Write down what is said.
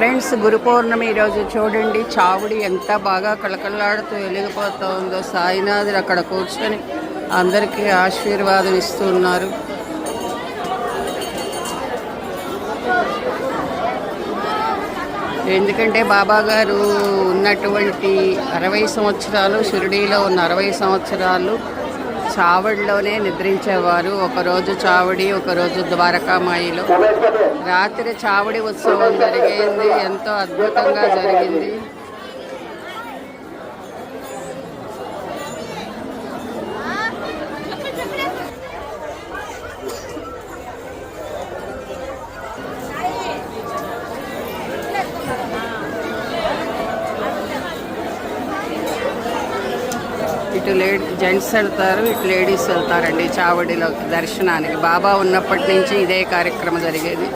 Friends గురు పౌర్ణమి ఈరోజు చూడండి. చావుడి ఎంత బాగా కళకళలాడుతూ వెలిగిపోతుందో సాయినాథుడు అక్కడ కూర్చొని అందరికీ ఆశీర్వాదం ఇస్తున్నారు ఎందుకంటే బాబా గారు ఉన్నటువంటి అరవై సంవత్సరాలు షిరిడీలో ఉన్న అరవై సంవత్సరాలు చావడిలోనే నిద్రించేవారు. ఒకరోజు చావడి ఒకరోజు ద్వారకామాయిలో. రాత్రి చావడి ఉత్సవం జరిగింది. ఎంతో అద్భుతంగా జరిగింది. ఇటు లేడీ జెంట్స్ వెళ్తారు ఇటు లేడీస్ వెళ్తారండి చావడిలో దర్శనానికి. బాబా ఉన్నప్పటి నుంచి ఇదే కార్యక్రమం జరిగేది.